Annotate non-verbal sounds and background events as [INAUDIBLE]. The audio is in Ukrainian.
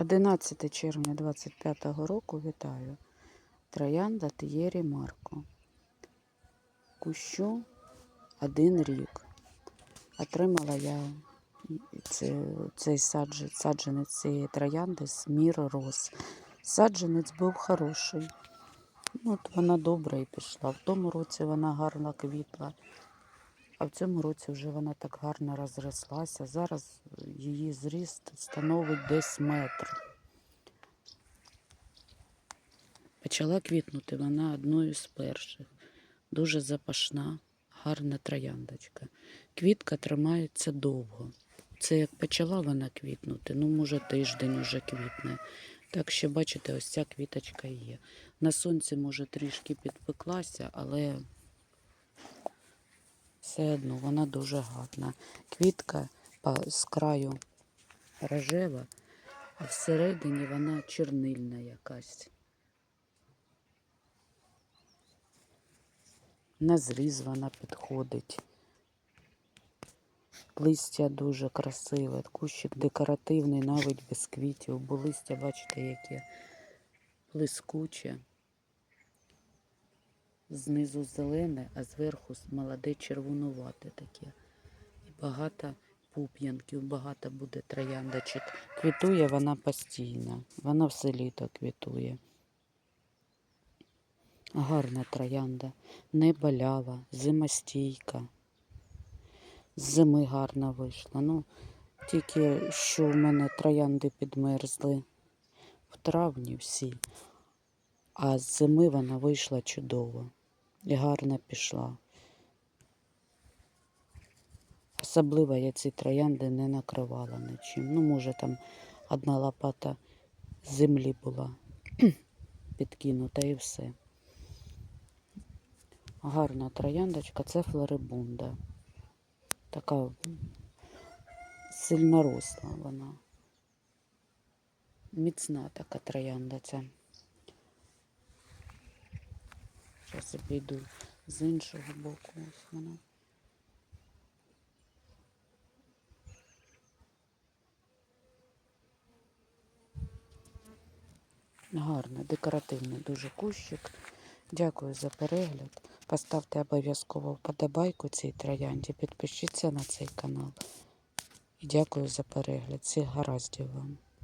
11 червня 25 року вітаю. Троянда Тієрі Марко. Кущу один рік. Отримала я цей саджанець цієї троянди з Міро Рос. Саджанець був хороший. Ну, От вона добре і пішла. В тому році вона гарно квітла, а в цьому році вже вона так гарно розрослася. Зараз її зріст становить десь метр. Почала квітнути вона одною з перших. Дуже запашна, гарна трояндочка. Квітка тримається довго. Це як почала вона квітнути, ну, може, тиждень уже квітне. Так що, бачите, ось ця квіточка є. На сонці, може, трішки підпеклася, але все одно вона дуже гарна. Квітка з краю рожева, а всередині вона чорнильна якась. На зріз вона підходить. Листя дуже красиве, кущик декоративний, навіть без квітів, бо листя, бачите, яке блискуче. Знизу зелене, а зверху молоде червонувате таке. І багато пуп'янків, багато буде трояндочок. Квітує вона постійно, вона все літо квітує. Гарна троянда, не болява, зимостійка. З зими гарно вийшла. Ну, тільки що в мене троянди підмерзли в травні всі, а з зими вона вийшла чудово і гарно пішла. Особливо я ці троянди не накривала нічим. Ну, може, там одна лопата землі була [CLEARS THROAT] підкинута і все. Гарна трояндочка, це флорибунда. Така сильноросла вона. Міцна така троянда ця. Зараз обійду з іншого боку. Ось вона. Гарно, декоративний дуже кущик. Дякую за перегляд. Поставте обов'язково вподобайку цій троянді, підпишіться на цей канал. І дякую за перегляд. Всіх гараздів вам.